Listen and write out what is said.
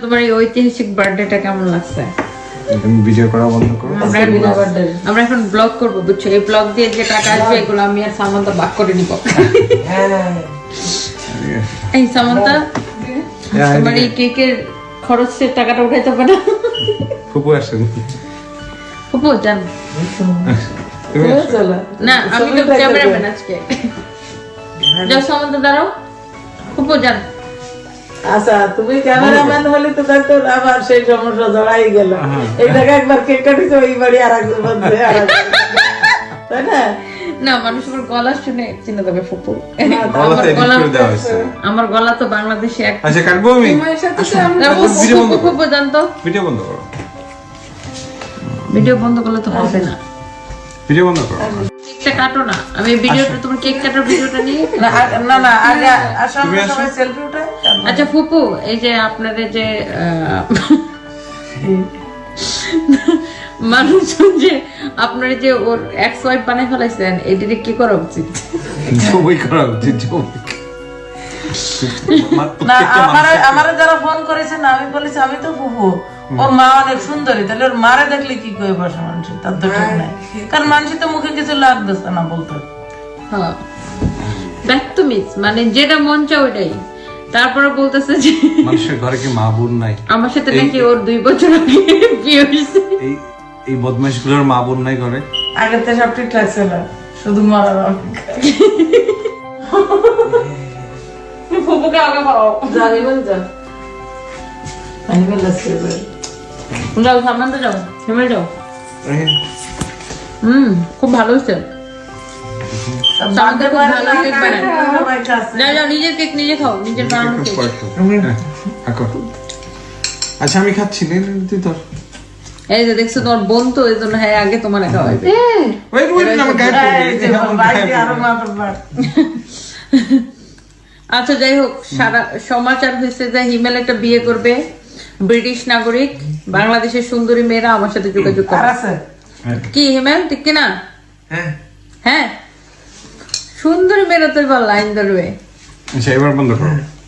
তোমার এই ঐতিহাসিক বার্থডেটা কেমন লাগছে? ভিডিও করা বন্ধ করো আমরা এখন- ব্লগ করব বুঝছ? এই ব্লগ দিয়ে যে টাকা আসবে এগুলো আমি আর সামান্তা ভাগ করে নিব। এই সামান্তা হ্যাঁ, তোমার এই কেকের খরচের টাকাটা উঠাইতে পারে ফুপু আসেন ফুপু জান না আমি তো ক্যামেরাম্যান আজকে। যাও সামান্তা দাঁড়াও। ফুপু আচ্ছা তুমি ক্যামেরাম্যান হলে তো আবার সেই সমস্যা জড়াই গেল। এই জায়গায় একবার কেক কাটিছে ওই বাড়ি আর তাই না? না মানুষ আমার গলা শুনে চিনে দেবে ফুপু। আমার গলা তো বাংলাদেশে এক আচ্ছা কাটবো আমি? ফুপু, ভিডিও বন্ধ করো। জানতো? ভিডিও বন্ধ করো। ভিডিও বন্ধ করলে তো হবে না। ভিডিও বন্ধ করো। কেকটা কাটো না। আমি ভিডিওটা তোমার কেক কাটার ভিডিওটা নিয়ে না না আগে আসাম সবাই সেলফি উঠায় আচ্ছা ফুপু এই যে আপনাদের যে মানুষজন যে আপনার যে ওর এক্স ওয়াইফ বানাই ফেলাইছেন এটিতে কি করা উচিত? ছবি করা উচিত না আমার আমার যারা ফোন করেছে না আমি বলেছি আমি তো ফুফু ওর মা অনেক সুন্দরী তাহলে ওর মারে দেখলে কি করে বসে মানুষ তার তো ঠিক নাই। কারণ মানুষ তো মুখে কিছু লাগতেছে না বলতে। হ্যাঁ। ব্যাক টু মিস মানে যেটা মন চায় ওইটাই। তারপরে বলতেছে যে মানুষের ঘরে কি মা বোন নাই? আমার সাথে নাকি ওর দুই বছর আগে বিয়ে হয়েছে। এই এই বদমাইশগুলোর মা বোন নাই ঘরে? আগে তো সব ঠিকঠাক ছিল শুধু মরার অপেক্ষা। ফুপুকে আগে পাও জানি বল যা আমি বলছি যাও সামনে যাও হেমে যাও। হুম খুব ভালো হয়েছে। নিজের কেক নিজে খাও নিজের বানানো। আচ্ছা আমি খাচ্ছি তুই এই যে দেখছ তোমার বোন তো এই জন্য হ্যাঁ আগে তোমার। আচ্ছা যাই হোক সারা সমাচার হয়েছে যে হিমেল একটা বিয়ে করবে ব্রিটিশ নাগরিক। বাংলাদেশের সুন্দরী মেয়েরা আমার সাথে যোগাযোগ করে। আছে? কি হিমেল? ঠিক কিনা? হ্যাঁ। হ্যাঁ? সুন্দরী মেয়েরা তো এবার লাইন ধরবে। আচ্ছা বন্ধ করো।